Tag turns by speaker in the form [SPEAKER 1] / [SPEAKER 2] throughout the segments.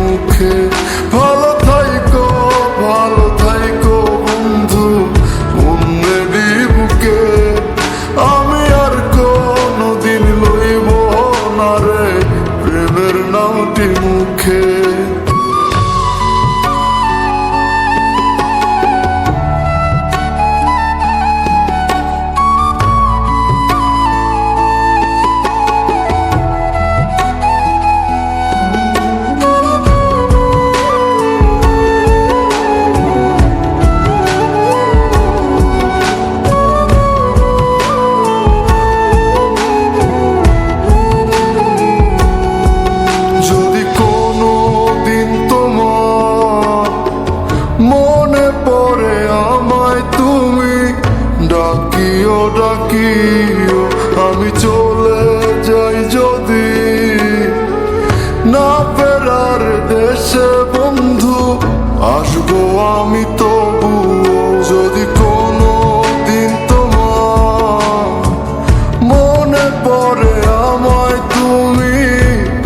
[SPEAKER 1] মুখে ভালো থাইকো ভালো পড়ে আমায় তুমি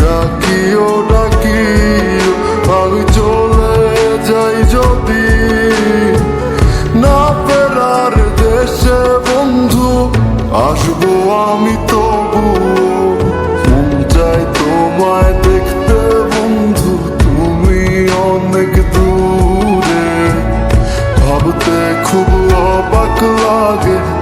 [SPEAKER 1] ডাকিও ডাকিও। আমি চলে যাই যদি না ফেরার দেশে, বন্ধু, আসব আমি তবু। মন চায় তোমায় দেখতে, বন্ধু, তুমি অনেক ভাবতে খুব লাগে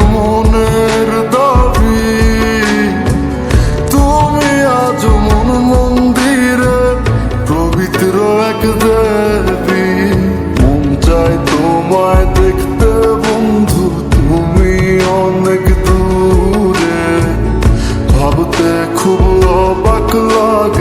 [SPEAKER 1] যাও কমনের দাবি। তুমি আজ মন মন্দিরে, পবিত্র এক দেবী। মন চায় তোমায় দেখতে, বন্ধু, তুমি অনেক দূরে। ভাবতে খুব অবাক লাগে।